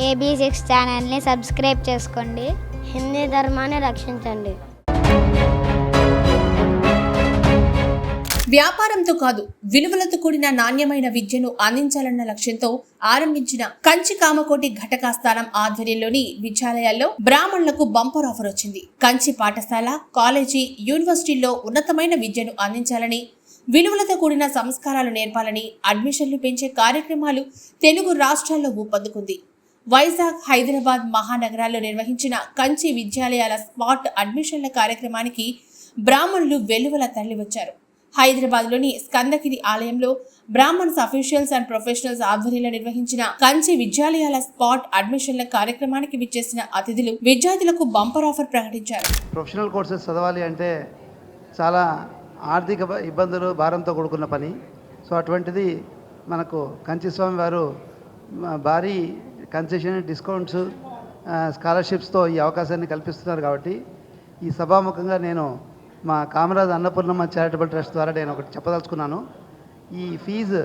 AB six ఛానల్ని subscribe చేసుకోండి. హిందీ ధర్మాన్ని రక్షించండి. వ్యాపారంతో కాదు విలువలతో కూడిన నాణ్యమైన విద్యను అందించాలన్న లక్ష్యంతో ఆరంభించిన కంచి కామకోటి ఘటకాస్థానం ఆధ్వర్యంలోని విద్యాలయాల్లో బ్రాహ్మణులకు బంపర్ ఆఫర్ వచ్చింది. కంచి పాఠశాల కాలేజీ యూనివర్సిటీల్లో ఉన్నతమైన విద్యను అందించాలని విలువలతో కూడిన సంస్కారాలు నేర్పాలని అడ్మిషన్లు పెంచే కార్యక్రమాలు తెలుగు రాష్ట్రాల్లో ఊపందుకుంది. వైజాగ్ హైదరాబాద్ మహానగరాల్లో నిర్వహించిన కంచి విద్యాలయాల స్పాట్ అడ్మిషన్ల కార్యక్రమానికి బ్రాహ్మణులు వెలువల తరలి వచ్చారు హైదరాబాద్లోని స్కందగిరి ఆలయంలో బ్రాహ్మణ్స్ అఫీషియల్స్ అండ్ ప్రొఫెషనల్స్ ఆధ్వర్యంలో నిర్వహించిన కంచి విద్యాలయాల స్పాట్ అడ్మిషన్ల కార్యక్రమానికి విచ్చేసిన అతిథులు విద్యార్థులకు బంపర్ ఆఫర్ ప్రకటించారు. ప్రొఫెషనల్ కోర్సెస్ చదవాలి అంటే చాలా ఆర్థిక ఇబ్బందులు భారంతో కూడుకున్న పని. సో అటువంటిది మనకు కంచి స్వామి వారు భారీ కన్సెషన్ డిస్కౌంట్స్ స్కాలర్షిప్స్తో ఈ అవకాశాన్ని కల్పిస్తున్నారు కాబట్టి ఈ సభాముఖంగా నేను మా కామరాజ్ అన్నపూర్ణమ్మ చారిటబుల్ ట్రస్ట్ ద్వారా నేను ఒకటి చెప్పదలుచుకున్నాను. ఈ ఫీజు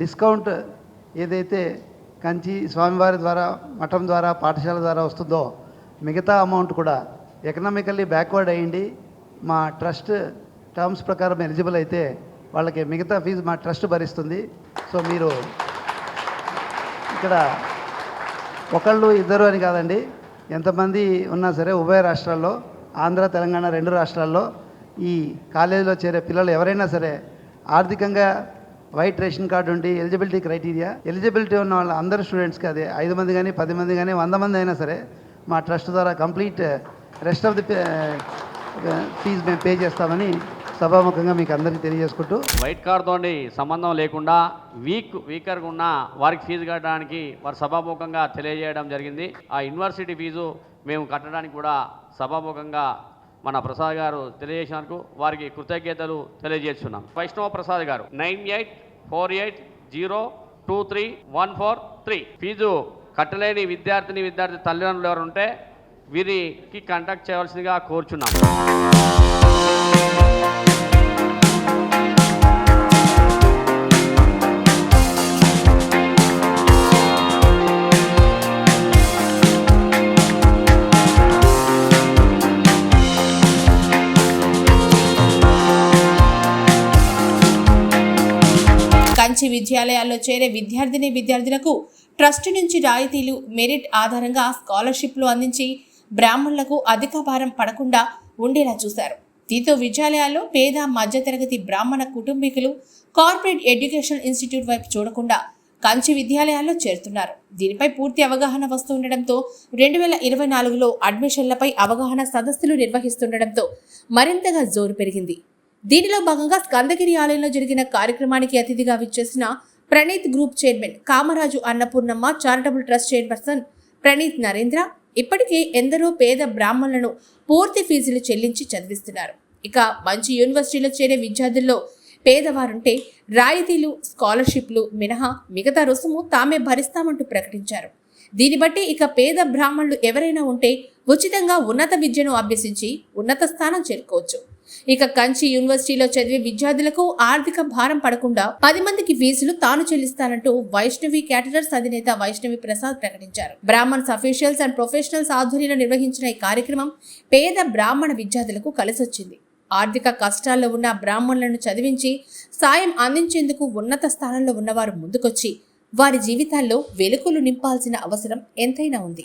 డిస్కౌంట్ ఏదైతే కంచి స్వామివారి ద్వారా మఠం ద్వారా పాఠశాల ద్వారా వస్తుందో మిగతా అమౌంట్ కూడా ఎకనామికల్లీ బ్యాక్వర్డ్ అయ్యింది. మా ట్రస్ట్ టర్మ్స్ ప్రకారం ఎలిజిబుల్ అయితే వాళ్ళకి మిగతా ఫీజు మా ట్రస్ట్ భరిస్తుంది. సో మీరు ఇక్కడ ఒకళ్ళు ఇద్దరు అని కాదండి. ఎంతమంది ఉన్నా సరే ఉభయ రాష్ట్రాల్లో ఆంధ్ర తెలంగాణ రెండు రాష్ట్రాల్లో ఈ కాలేజీలో చేరే పిల్లలు ఎవరైనా సరే ఆర్థికంగా వైట్ రేషన్ కార్డు ఉండి ఎలిజిబిలిటీ క్రైటీరియా ఎలిజిబిలిటీ ఉన్న వాళ్ళ అందరు స్టూడెంట్స్కి అదే. ఐదు మంది కానీ పది మంది కానీ వంద మంది అయినా సరే మా ట్రస్ట్ ద్వారా complete rest of the fees మేము పే చేస్తామని సభాముఖంగా మీకు అందరికీ తెలియజేసుకుంటూ వైట్ కార్డ్తో సంబంధం లేకుండా వీక్ వీకర్గా ఉన్న వారికి ఫీజు కట్టడానికి వారు సభాముఖంగా తెలియజేయడం జరిగింది. ఆ యూనివర్సిటీ ఫీజు మేము కట్టడానికి కూడా సభాముఖంగా మన ప్రసాద్ గారు తెలియజేసినందుకు వారికి కృతజ్ఞతలు తెలియజేస్తున్నాం. Vaishnava Prasad garu nine eight four eight zero two three one four three. Fees కట్టలేని విద్యార్థిని విద్యార్థి తల్లిదండ్రులు ఎవరు ఉంటే వీరికి కంటాక్ట్ చేయవలసిందిగా కోరుచున్నాం. కంచి విద్యాలయాల్లో చేరే విద్యార్థిని విద్యార్థులకు ట్రస్ట్ నుంచి రాయితీలు మెరిట్ ఆధారంగా స్కాలర్షిప్లు అందించి బ్రాహ్మణులకు అధిక భారం పడకుండా ఉండేలా చూశారు. దీంతో విద్యాలయాల్లో పేద మధ్యతరగతి బ్రాహ్మణ కుటుంబీకులు కార్పొరేట్ ఎడ్యుకేషన్ ఇన్స్టిట్యూట్ వైపు చూడకుండా కంచి విద్యాలయాల్లో చేరుతున్నారు. దీనిపై పూర్తి అవగాహన వస్తూ ఉండడంతో రెండు వేల ఇరవై నాలుగులో అడ్మిషన్లపై అవగాహన సదస్సులు నిర్వహిస్తుండడంతో మరింతగా జోరు పెరిగింది. దీనిలో భాగంగా స్కందగిరి ఆలయంలో జరిగిన కార్యక్రమానికి అతిథిగా విచ్చేసిన Praneeth group chairman Kamaraju Annapurnamma charitable trust chairperson Praneeth Narendra ఇప్పటికే ఎందరో పేద బ్రాహ్మణులను పూర్తి ఫీజులు చెల్లించి చదివిస్తున్నారు. ఇక మంచి యూనివర్సిటీలో చేరే విద్యార్థుల్లో పేదవారుంటే రాయితీలు స్కాలర్షిప్లు మినహా మిగతా రుసుము తామే భరిస్తామంటూ ప్రకటించారు. దీన్ని బట్టి ఇక పేద బ్రాహ్మణులు ఎవరైనా ఉంటే ఉచితంగా ఉన్నత విద్యను అభ్యసించి ఉన్నత స్థానం చేరుకోవచ్చు. ఇక కంచి యూనివర్సిటీలో చదివే విద్యార్థులకు ఆర్థిక భారం పడకుండా పది మందికి ఫీజులు తాను చెల్లిస్తానంటూ వైష్ణవి క్యాటరర్స్ అధినేత వైష్ణవి ప్రసాద్ ప్రకటించారు. బ్రాహ్మణ్స్ అఫీషియల్స్ అండ్ ప్రొఫెషనల్స్ ఆధ్వర్యంలో నిర్వహించిన ఈ కార్యక్రమం పేద బ్రాహ్మణ విద్యార్థులకు కలిసొచ్చింది. ఆర్థిక కష్టాల్లో ఉన్న బ్రాహ్మణులను చదివించి సాయం అందించేందుకు ఉన్నత స్థానంలో ఉన్నవారు ముందుకొచ్చి వారి జీవితాల్లో వెలుగులు నింపాల్సిన అవసరం ఎంతైనా ఉంది.